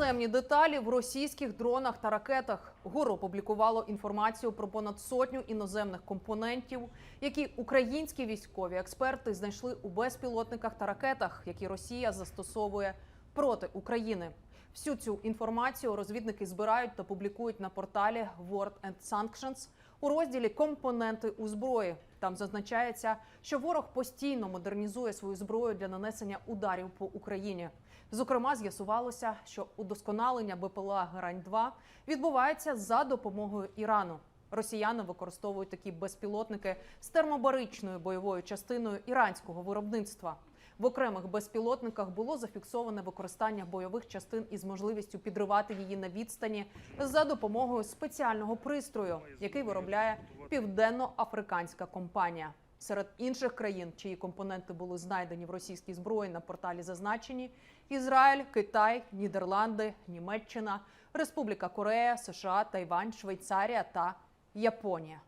Іноземні деталі в російських дронах та ракетах. ГУР опублікувало інформацію про понад сотню іноземних компонентів, які українські військові експерти знайшли у безпілотниках та ракетах, які Росія застосовує проти України. Всю цю інформацію розвідники збирають та публікують на порталі World and Sanctions у розділі Компоненти у зброї. Там зазначається, що ворог постійно модернізує свою зброю для нанесення ударів по Україні. Зокрема, з'ясувалося, що удосконалення БПЛА Грань 2 відбувається за допомогою Ірану. Росіяни використовують такі безпілотники з термобаричною бойовою частиною іранського виробництва. В окремих безпілотниках було зафіксоване використання бойових частин із можливістю підривати її на відстані за допомогою спеціального пристрою, який виробляє південно-африканська компанія. Серед інших країн, чиї компоненти були знайдені в російській зброї на порталі зазначені Ізраїль, Китай, Нідерланди, Німеччина, Республіка Корея, США, Тайвань, Швейцарія та Японія.